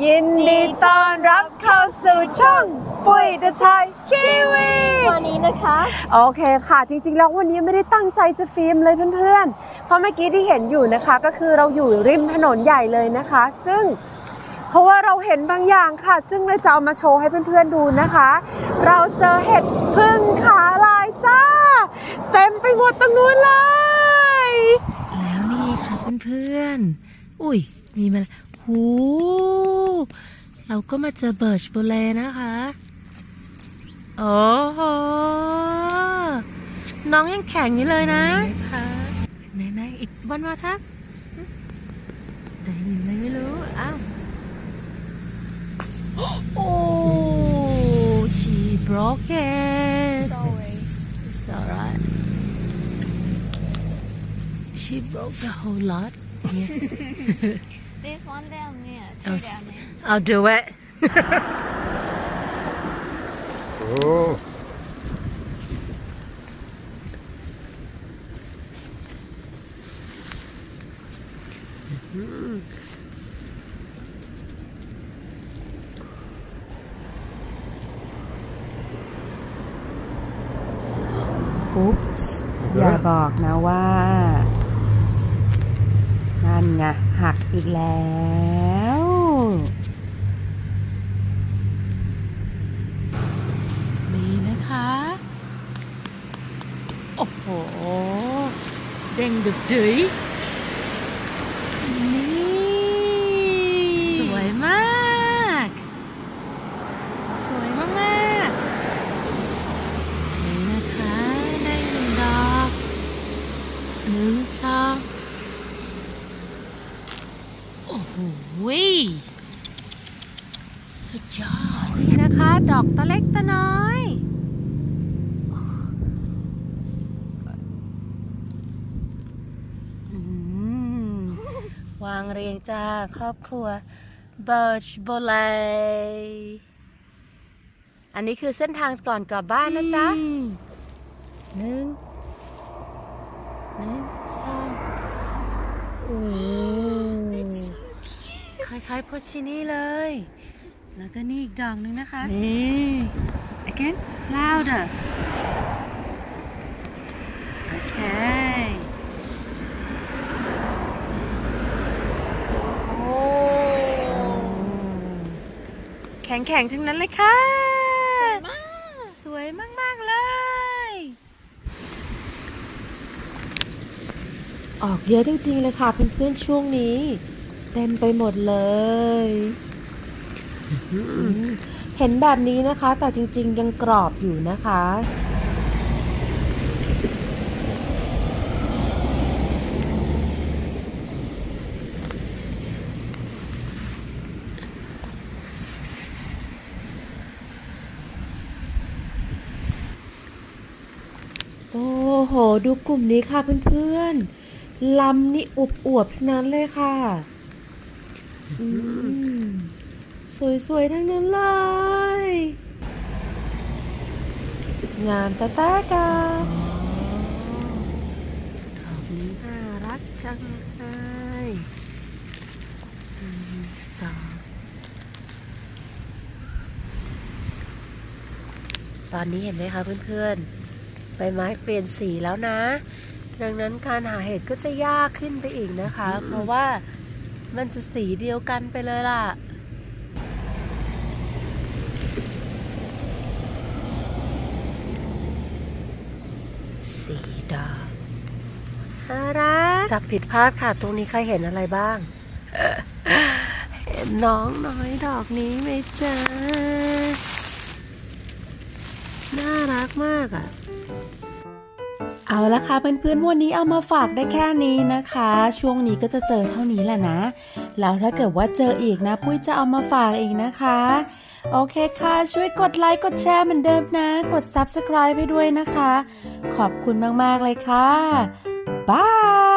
อนรับเข้าสู่ช่องปุ้ยเดอะไทยคีวีวันนี้นะคะ โอเคค่ะจริงๆแล้ววันนี้ไม่ได้ตั้งใจจะฟิล์มเลยเพื่อนๆ เพราะเมื่อกี้ที่เห็นอยู่นะคะ ก็คือเราอยู่ริมถนนใหญ่เลยนะคะ ซึ่งเพราะว่าเราเห็นบางอย่างค่ะ ซึ่งเราจะเอามาโชว์ให้เพื่อนๆดูนะคะ เราเจอเห็ดพึ่งขาลายจ้า เต็มไปหมดตรงนู้นเลย แล้วนี่ค่ะเพื่อนๆ อุ้ยมีมาหู เราก็มาเจอเบิร์ชโบเลนะคะ โอ้โห น้องยังแข็งอยู่เลยนะค่ะไหนๆอีกวันมาทักไหนหนึ่งไหนไม่รู้ อ้าว โอ้ she broke it sorry it's alright she broke the whole lot yeah this one down there two Oh. down there I'll do it. Oh, อุ๊ปส์อย่าบอกนะว่า นั่นไงหัก อีกแล้ว นี่นะคะ โอ้โห เด้งดึกดืยนี่ สวยมาก สวยมากๆนี่นะคะ ได้หนึ่งดอกหนึ่งสองโอ้โหสุดยอดนี่นะคะ ดอกตะเล็กตะน้อยอวางเรียงจ้า ครอบครัวเบิร์ชโบเลอันนี้คือเส้นทางก่อนกลับบ้านนะจ๊ะหนึ่งหนึ่งสองอ้ คล้ายๆโพชินี่เลย แล้วก็นี่อีกดอกหนึ่งนะคะ นี่ again louder โอเคโอ้แข็งแข็งๆ ทั้งนั้นเลยค่ะ สวยมาก สวยมาก ๆ เลย ออกเยอะจริง ๆ เลยค่ะเพื่อนๆช่วงนี้ เต็มไปหมดเลย เห็นแบบนี้นะคะ แต่จริง ๆ ยังกรอบอยู่นะคะโอ้โห ดูกลุ่มนี้ค่ะเพื่อนๆ ลำนี่อวบอวบๆทั้งนั้นเลยค่ะ สวยๆ ทั้งนั้นเลย งามตะตากาดอกนี้น่ารักจังเลยสองตอนนี้เห็นไหมคะเพื่อนๆ ใบไม้เปลี่ยนสีแล้วนะ ดังนั้นการหาเห็ดก็จะยากขึ้นไปอีกนะคะ เพราะว่า มันจะสีเดียวกันไปเลยล่ะ สีดอกน่ารักจับผิดพลาดค่ะ ตรงนี้ใครเห็นอะไรบ้าง เห็นน้องน้อยดอกนี้ไหมจ๊ะ น่ารักมากอะ เอาละค่ะเพื่อนๆวันนี้เอามาฝากได้แค่นี้นะคะ ช่วงนี้ก็จะเจอเท่านี้แหละนะ แล้วถ้าเกิดว่าเจออีกนะ ปุ้ยจะเอามาฝากอีกนะคะ โอเคค่ะ ช่วยกดไลค์กดแชร์เหมือนเดิมนะ กด Subscribe ไปด้วยนะคะ ขอบคุณมากๆเลยค่ะบาย